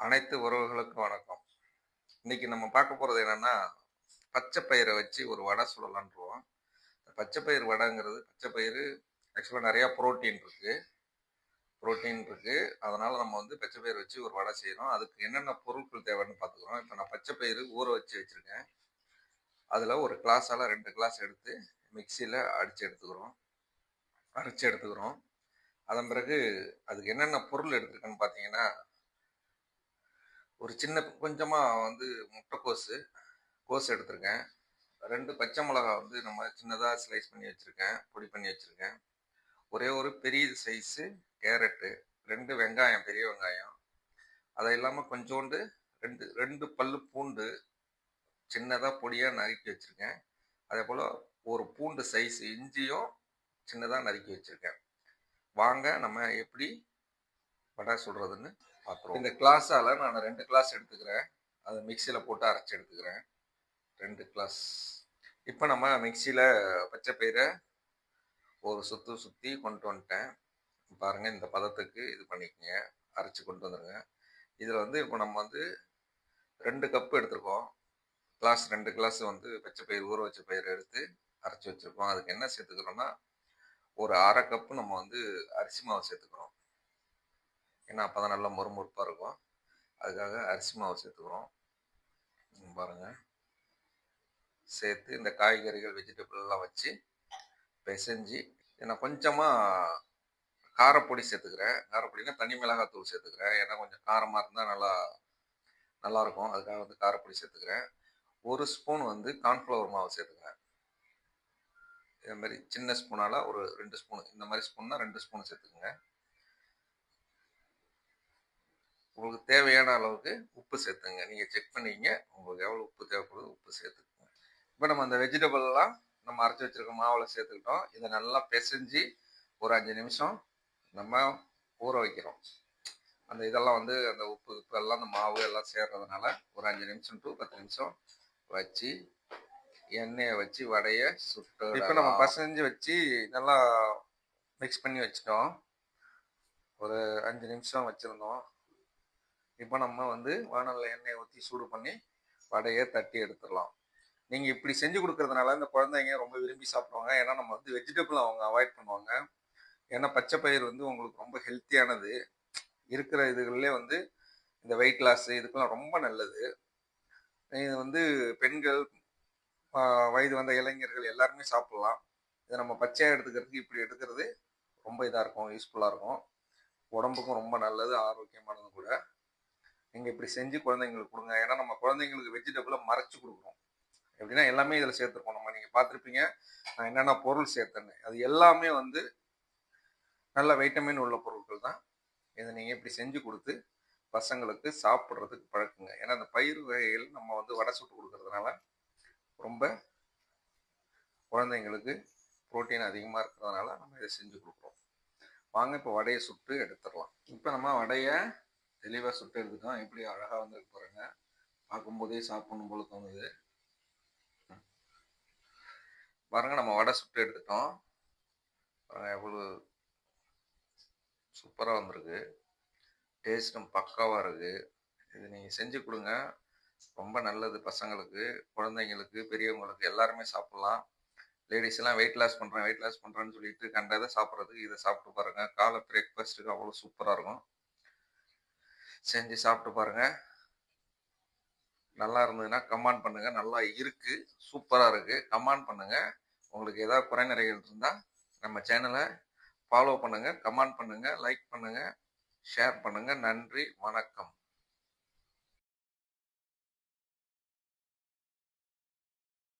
அனைத்து உறவுகளுக்கும் வணக்கம். இன்னைக்கு நம்ம பார்க்க போகிறது என்னென்னா பச்சை பயிரை வச்சு ஒரு வடை சுடலான்றோம் பச்சை பயிர் வடைங்கிறது பச்சை பயிர் ஆக்சுவலாக நிறையா புரோட்டீன் இருக்குது புரோட்டீன் இருக்குது அதனால் நம்ம வந்து பச்சை பயிர் வச்சு ஒரு வடை செய்கிறோம் அதுக்கு என்னென்ன பொருட்கள் தேவைன்னு பார்த்துக்குறோம். இப்போ நான் பச்சை பயிர் ஊற வச்சு வச்சுருக்கேன். அதில் ஒரு கிளாஸால் ரெண்டு கிளாஸ் எடுத்து மிக்சியில் அடித்து எடுத்துக்கிறோம். அரைச்சி எடுத்துக்கிறோம். அதன் பிறகு அதுக்கு என்னென்ன பொருள் எடுத்துருக்கேன்னு பார்த்தீங்கன்னா ஒரு சின்ன கொஞ்சமாக வந்து முட்டைக்கோஸு கோஸ் எடுத்திருக்கேன். ரெண்டு பச்சை மிளகா வந்து நம்ம சின்னதாக ஸ்லைஸ் பண்ணி வச்சுருக்கேன். பொடி பண்ணி வச்சுருக்கேன். ஒரே ஒரு பெரிய சைஸு கேரட்டு ரெண்டு வெங்காயம் பெரிய வெங்காயம். அதை இல்லாமல் கொஞ்சோண்டு ரெண்டு ரெண்டு பல் பூண்டு சின்னதாக பொடியாக நறுக்கி வச்சுருக்கேன். அதே போல் ஒரு பூண்டு சைஸ் இஞ்சியும் சின்னதாக நறுக்கி வச்சுருக்கேன். வாங்க நம்ம எப்படி வடை சுடுறதுன்னு இந்த கிளாஸால் நான் ரெண்டு கிளாஸ் எடுத்துக்கிறேன். அதை மிக்சியில் போட்டு அரைச்சி எடுத்துக்கிறேன். ரெண்டு கிளாஸ். இப்போ நம்ம மிக்சியில் பச்சை பயிரை ஒரு சுற்று சுற்றி கொண்டு வந்துட்டேன். பாருங்கள் இந்த பதத்துக்கு இது பண்ணிக்கங்க. அரைச்சி கொண்டு வந்துடுங்க இதில் வந்து இப்போ நம்ம வந்து ரெண்டு கப்பு எடுத்துருக்கோம். கிளாஸ் ரெண்டு கிளாஸ் வந்து பச்சை பயிர் ஊற வச்ச பயிர் எடுத்து அரைச்சி வச்சுருக்கோம். அதுக்கு என்ன சேர்த்துக்கிறோன்னா ஒரு அரை கப்பு நம்ம வந்து அரிசி மாவு சேர்த்துக்கிறோம். ஏன்னா அப்போ தான் நல்லா மொறுமொறுப்பாக இருக்கும். அதுக்காக அரிசி மாவு சேர்த்துக்கிறோம். பாருங்கள் சேர்த்து இந்த காய்கறிகள் வெஜிடபிள்லாம் வச்சு பிசைஞ்சு நான் கொஞ்சமாக காரப்பொடி சேர்த்துக்கிறேன். காரப்பொடினா தனி மிளகாத்தூள் சேர்த்துக்கிறேன். ஏன்னா கொஞ்சம் காரமாக இருந்தால் நல்லா நல்லாயிருக்கும் அதுக்காக வந்து காரப்பொடி சேர்த்துக்கிறேன். ஒரு ஸ்பூன் வந்து கார்ன்ஃப்ளவர் மாவு சேர்த்துக்கிறேன். இதே மாதிரி சின்ன ஸ்பூனால் ஒரு ரெண்டு ஸ்பூன் இந்த மாதிரி ஸ்பூன்னா ரெண்டு ஸ்பூன் சேர்த்துக்குங்க. உங்களுக்கு தேவையான அளவுக்கு உப்பு சேர்த்துங்க. நீங்கள் செக் பண்ணிங்க உங்களுக்கு எவ்வளோ உப்பு தேவைப்படுது உப்பு சேர்த்துக்கோங்க. இப்போ நம்ம அந்த வெஜிடபிள்லாம் நம்ம அரைச்சி வச்சுருக்க மாவில் சேர்த்துக்கிட்டோம். இதை நல்லா பிசைஞ்சு ஒரு அஞ்சு நிமிஷம் நம்ம ஊற வைக்கிறோம். அந்த இதெல்லாம் வந்து அந்த உப்பு உப்பு எல்லாம் அந்த மாவு எல்லாம் சேர்றதுனால ஒரு அஞ்சு நிமிஷம் டு பத்து நிமிஷம் வச்சு எண்ணெயை வச்சு வடையை சுட்டு இப்போ நம்ம பசைஞ்சு வச்சு நல்லா மிக்ஸ் பண்ணி வச்சிட்டோம். ஒரு அஞ்சு நிமிஷம் வச்சுருந்தோம். இப்போ நம்ம வந்து வானலில் எண்ணெயை ஊற்றி சூடு பண்ணி வடையை தட்டி எடுத்துடலாம். நீங்கள் இப்படி செஞ்சு கொடுக்கறதுனால இந்த குழந்தைங்க ரொம்ப விரும்பி சாப்பிடுவாங்க. ஏன்னா நம்ம வந்து வெஜிடபிள் அவங்க அவாய்ட் பண்ணுவாங்க. ஏன்னா பச்சை பயிர் வந்து உங்களுக்கு ரொம்ப ஹெல்த்தியானது இருக்கிற இதுகளிலே வந்து இந்த வெயிட் லாஸ் இதுக்கெல்லாம் ரொம்ப நல்லது. இது வந்து பெண்கள் வயது வந்த இளைஞர்கள் எல்லாருமே சாப்பிட்லாம். இதை நம்ம பச்சையாக எடுத்துக்கிறதுக்கு இப்படி எடுக்கிறது ரொம்ப இதாக இருக்கும் யூஸ்ஃபுல்லாக இருக்கும். உடம்புக்கும் ரொம்ப நல்லது ஆரோக்கியமானது கூட. நீங்கள் இப்படி செஞ்சு குழந்தைங்களுக்கு கொடுங்க. ஏன்னா நம்ம குழந்தைங்களுக்கு வெஜிடபிளை மறைச்சு கொடுக்குறோம். எப்படின்னா எல்லாமே இதில் சேர்த்துருக்கோம். நம்ம நீங்கள் பார்த்துருப்பீங்க நான் என்னென்ன பொருள் சேர்த்தேன்னு. அது எல்லாமே வந்து நல்ல வைட்டமின் உள்ள பொருட்கள் தான். இதை நீங்கள் இப்படி செஞ்சு கொடுத்து பசங்களுக்கு சாப்பிட்றதுக்கு பழக்குங்க. ஏன்னா அந்த பயிர் வகைகள் நம்ம வந்து வடை சுட்டு கொடுக்கறதுனால ரொம்ப குழந்தைங்களுக்கு புரோட்டீன் அதிகமாக இருக்கிறதுனால நம்ம இதை செஞ்சு கொடுக்குறோம். வாங்க இப்போ வடையை சுட்டு எடுத்துடலாம். இப்போ நம்ம வடையை தெளிவாக சுட்டு எடுத்துட்டோம் எப்படி அழகாக வந்து போகிறேங்க பார்க்கும்போதே சாப்பிடணும் போல தோணுது. பாருங்க நம்ம வடை சுட்டு எடுத்துட்டோம். எவ்வளோ சூப்பராக வந்திருக்கு. டேஸ்ட்டும் பக்காவாக இருக்குது இது நீங்கள் செஞ்சு கொடுங்க. ரொம்ப நல்லது பசங்களுக்கு குழந்தைங்களுக்கு பெரியவங்களுக்கு எல்லாருமே சாப்பிட்லாம். லேடிஸ் எல்லாம் வெயிட் லாஸ் பண்ணுறேன் வெயிட் லாஸ் பண்ணுறேன்னு சொல்லிட்டு கண்டதை சாப்பிட்றதுக்கு இதை சாப்பிட்டு பாருங்கள் காலை பிரேக்ஃபாஸ்ட்டுக்கு அவ்வளோ சூப்பராக இருக்கும். செஞ்சு சாப்பிட்டு பாருங்கள் நல்லா இருந்ததுன்னா கமெண்ட் பண்ணுங்கள் நல்லா இருக்குது சூப்பராக இருக்குது கமெண்ட் பண்ணுங்கள் உங்களுக்கு ஏதாவது குறைநிறைகள் இருந்தால் நம்ம சேனலை ஃபாலோ பண்ணுங்கள் கமெண்ட் பண்ணுங்கள் லைக் பண்ணுங்கள் ஷேர் பண்ணுங்கள் நன்றி. வணக்கம்.